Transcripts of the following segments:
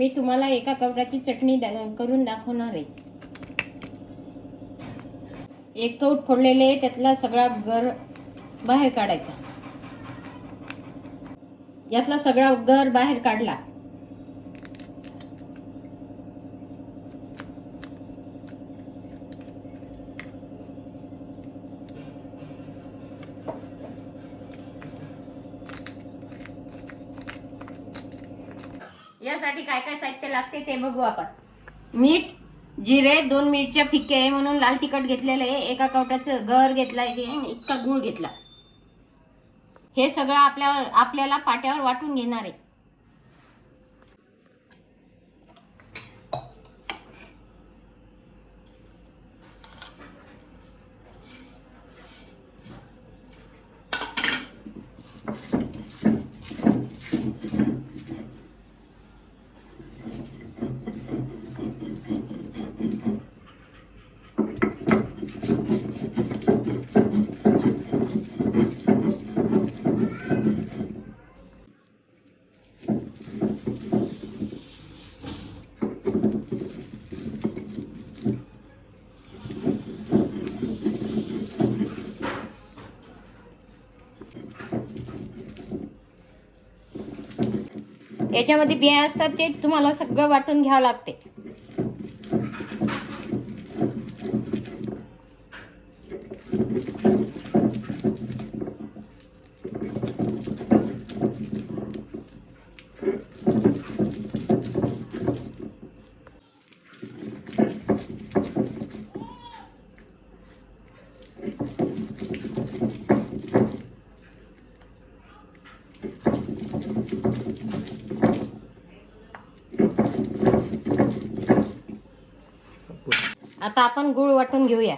मी तुम्हाला एका कवटाची चटणी दा- करून दाखवणार आहे. एक कवट फोडलेले त्यातला सगळा गर बाहेर काढायचा. यातला सगळा गर बाहेर काढला. यासाठी काय काय साहित्य लागते ते बघू आपण. मीठ जिरे दोन मिरच्या फिक्के आहे म्हणून लाल तिखट घेतलेलं आहे. एका कवटाचं घर घेतला इतका गुळ घेतला. हे सगळं आपल्यावर आपल्याला पाट्यावर वाटून घेणार आहे. याच्यामध्ये बिया असतात ते तुम्हाला सगळं वाटून घ्यावं लागते. आता आपण गुळ वाटून घेऊया.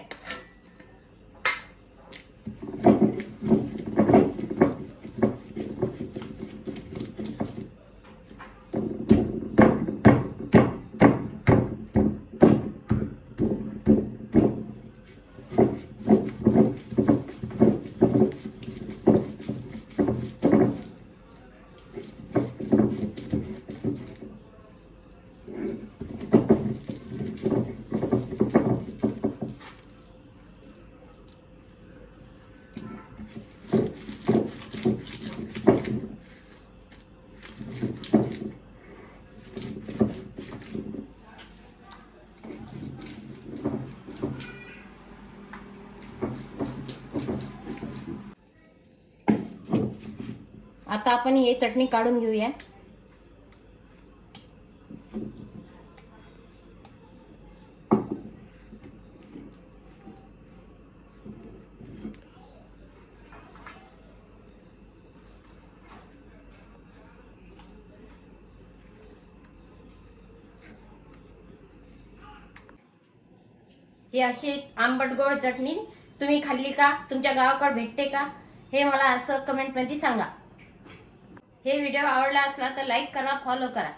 आता आपण हे चटणी काढून घेऊया. ही अशी आंबट गोड चटणी तुम्ही खाल्ली का? तुमच्या गावाकडे भेटते का? हे मला असं कमेंटमध्ये सांगा. हे व्हिडिओ आवडला असला तर लाईक करा फॉलो करा.